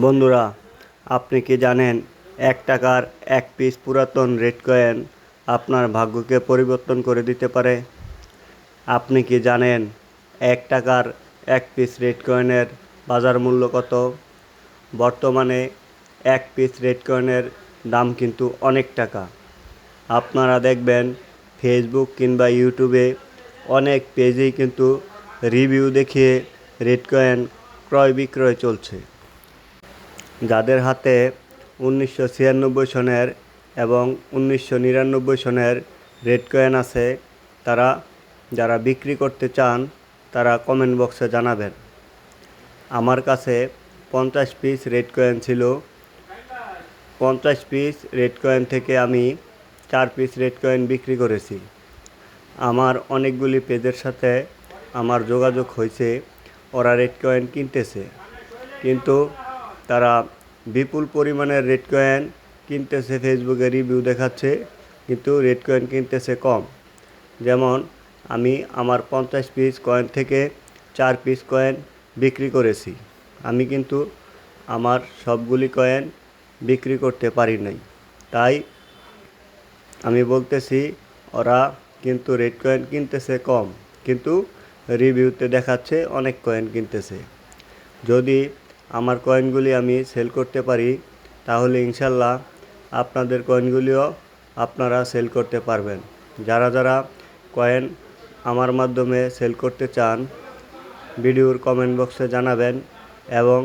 বন্ধুরা, আপনি কি জানেন, এক টাকার এক পিস পুরাতন রেড কয়েন আপনার ভাগ্যকে পরিবর্তন করে দিতে পারে? আপনি কি জানেন, এক টাকার এক পিস রেড কয়েনের বাজার মূল্য কত? বর্তমানে এক পিস রেড কয়েনের দাম কিন্তু অনেক টাকা। আপনারা দেখবেন ফেসবুক কিংবা ইউটিউবে অনেক পেজেই কিন্তু রিভিউ দেখিয়ে রেড কয়েন ক্রয় বিক্রয় চলছে। যাদের হাতে উনিশশো ছিয়ানব্বই সনের এবং উনিশশো নিরানব্বই সনের রেড কয়েন আছে, তারা যারা বিক্রি করতে চান, তারা কমেন্ট বক্সে জানাবেন। আমার কাছে পঞ্চাশ পিস রেড কয়েন ছিল। পঞ্চাশ পিস রেড কয়েন থেকে আমি চার পিস রেড কয়েন বিক্রি করেছি। আমার অনেকগুলি পেজের সাথে আমার যোগাযোগ হয়েছে। ওরা রেড কয়েন কিনতেছে। কিন্তু তারা বিপুল পরিমাণের রেড কয়েন কিনতেছে ফেসবুকে রিভিউ দেখাচ্ছে, কিন্তু রেড কয়েন কিনতেছে কম। যেমন, আমি আমার পঞ্চাশ পিস কয়েন থেকে চার পিস কয়েন বিক্রি করেছি। আমি কিন্তু আমার সবগুলি কয়েন বিক্রি করতে পারি নাই। তাই আমি বলতেছি, ওরা কিন্তু রেড কয়েন কিনতেছে কম, কিন্তু রিভিউতে দেখাচ্ছে অনেক কয়েন কিনতেছে। যদি আমার কয়েনগুলি আমি সেল করতে পারি, তাহলে ইনশাল্লাহ আপনাদের কয়েনগুলিও আপনারা সেল করতে পারবেন। যারা যারা কয়েন আমার মাধ্যমে সেল করতে চান, ভিডিওর কমেন্ট বক্সে জানাবেন এবং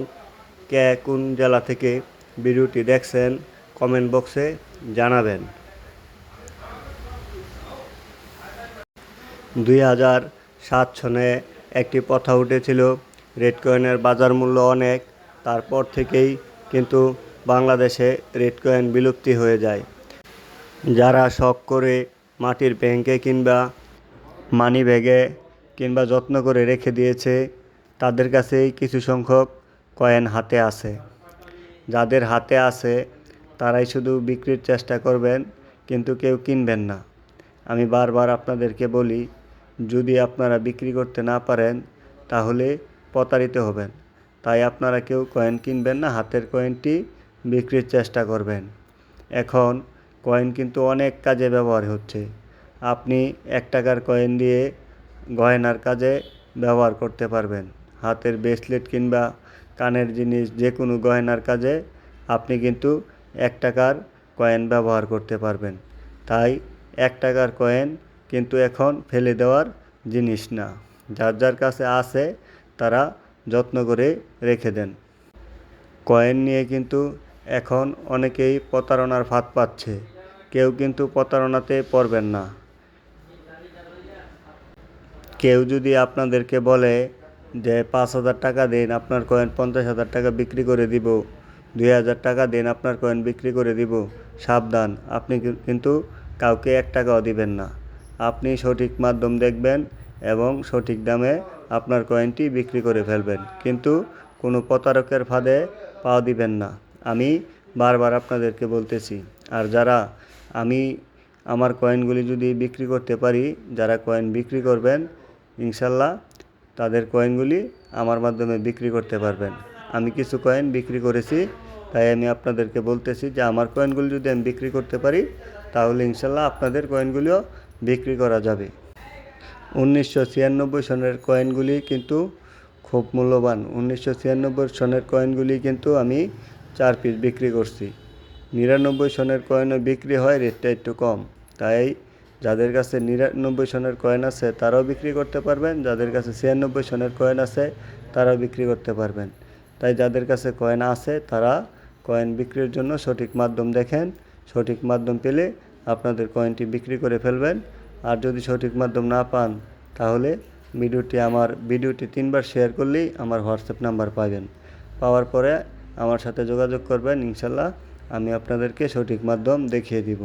কে কোন জেলা থেকে ভিডিওটি দেখছেন কমেন্ট বক্সে জানাবেন। দুই হাজার সাত সনে একটি প্রথা উঠেছিল রেড কয়েনের বাজার মূল্য অনেক তারপর থেকেই কিন্তু বাংলাদেশে রেড কয়েন বিলুপ্তি হয়ে যায়। যারা শখ করে মাটির ব্যাংকে কিংবা মানি ব্যাগে কিংবা যত্ন করে রেখে দিয়েছে, তাদের কাছেই কিছু সংখ্যক কয়েন হাতে আছে। যাদের হাতে আছে, তারাই শুধু বিক্রির চেষ্টা করবেন, কিন্তু কেউ কিনবেন না। আমি বারবার আপনাদেরকে বলি, যদি আপনারা বিক্রি করতে না পারেন, তাহলে প্রতারিত হবেন। তাই আপনারা কেউ কয়েন কিনবেন না, হাতের কয়েনটি বিক্রির চেষ্টা করবেন। এখন কয়েন কিন্তু অনেক কাজে ব্যবহার হচ্ছে। আপনি এক টাকার কয়েন দিয়ে গয়নার কাজে ব্যবহার করতে পারবেন। হাতের ব্রেসলেট কিংবা কানের জিনিস যে কোনো গয়নার কাজে আপনি কিন্তু এক টাকার কয়েন ব্যবহার করতে পারবেন। তাই এক টাকার কয়েন কিন্তু এখন ফেলে দেওয়ার জিনিস না। যার যার কাছে আছে, তারা যত্ন করে রেখে দেন। কয়েন নিয়ে কিন্তু এখন অনেকেই প্রতারণার ফাঁদ পাচ্ছে। কেউ কিন্তু প্রতারণাতে পড়বেন না। কেউ যদি আপনাদেরকে বলে যে পাঁচ হাজার টাকা দিন, আপনার কয়েন পঞ্চাশ হাজার টাকা বিক্রি করে দিব, দুই হাজার টাকা দিন, আপনার কয়েন বিক্রি করে দিব, সাবধান, আপনি কিন্তু কাউকে এক টাকাও দিবেন না। আপনি সঠিক মাধ্যম দেখবেন এবং সঠিক দামে আপনার কয়েনটি বিক্রি করে ফেলবেন। কিন্তু কোনো প্রতারকের ফাঁদে পা দিবেন না। আমি বারবার আপনাদেরকে বলতেছি, আর যারা আমি আমার কয়েনগুলি যদি বিক্রি করতে পারি, যারা কয়েন বিক্রি করবেন, ইনশাল্লাহ তাদের কয়েনগুলি আমার মাধ্যমে বিক্রি করতে পারবেন। আমি কিছু কয়েন বিক্রি করেছি, তাই আমি আপনাদেরকে বলতেছি যে আমার কয়েনগুলি যদি আমি বিক্রি করতে পারি, তাহলে ইনশাল্লাহ আপনাদের কয়েনগুলিও বিক্রি করা যাবে। উনিশশো ছিয়ানব্বই সনের কয়েনগুলি কিন্তু খুব মূল্যবান। উনিশশো ছিয়ানব্বই সনের কয়েনগুলি কিন্তু আমি চার পিস বিক্রি করছি। নিরানব্বই সনের কয়েনও বিক্রি হয় রেটটা একটু কম। তাই যাদের কাছে নিরানব্বই সনের কয়েন আছে, তারাও বিক্রি করতে পারবেন। যাদের কাছে ছিয়ানব্বই সনের কয়েন আছে, তারাও বিক্রি করতে পারবেন। তাই যাদের কাছে কয়েন আছে, তারা কয়েন বিক্রির জন্য সঠিক মাধ্যম দেখেন। সঠিক মাধ্যম পেলে আপনাদের কয়েনটি বিক্রি করে ফেলবেন। আর যদি সঠিক মাধ্যম না পান, তাহলে ভিডিওটি আমার, ভিডিওটি তিনবার শেয়ার করলেই আমার হোয়াটসঅ্যাপ নাম্বার পাবেন। পাওয়ার পরে আমার সাথে যোগাযোগ করবেন ইনশাল্লাহ আমি আপনাদেরকে সঠিক মাধ্যম দেখিয়ে দিব।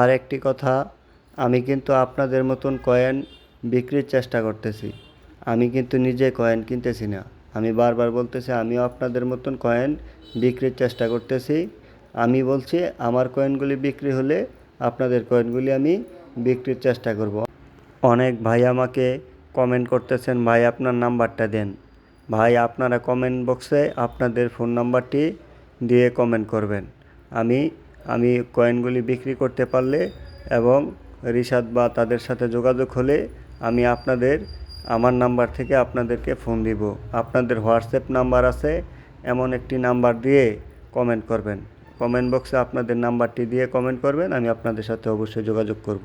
আর একটি কথা, আমি কিন্তু আপনাদের মতন কয়েন বিক্রির চেষ্টা করতেছি। আমি কিন্তু নিজে কয়েন কিনতেছি না। আমি বারবার বলতেছি, আমিও আপনাদের মতন কয়েন বিক্রির চেষ্টা করতেছি। আমি বলছি, আমার কয়েনগুলি বিক্রি হলে আপনাদের কয়েনগুলি আমি বিক্রির চেষ্টা করব। অনেক ভাই আমাকে কমেন্ট করতেছেন, ভাই, আপনার নাম্বারটা দেন। ভাই, আপনারা কমেন্ট বক্সে আপনাদের ফোন নাম্বারটি দিয়ে কমেন্ট করবেন। আমি আমি কয়েনগুলি বিক্রি করতে পারলে এবং রিশাদ বা তাদের সাথে যোগাযোগ হলে আমি আপনাদের, আমার নাম্বার থেকে আপনাদেরকে ফোন দিব। আপনাদের হোয়াটসঅ্যাপ নাম্বার আছে, এমন একটি নাম্বার দিয়ে কমেন্ট করবেন। কমেন্ট বক্সে আপনাদের নাম্বারটি দিয়ে কমেন্ট করবেন, আমি আপনাদের সাথে অবশ্যই যোগাযোগ করব।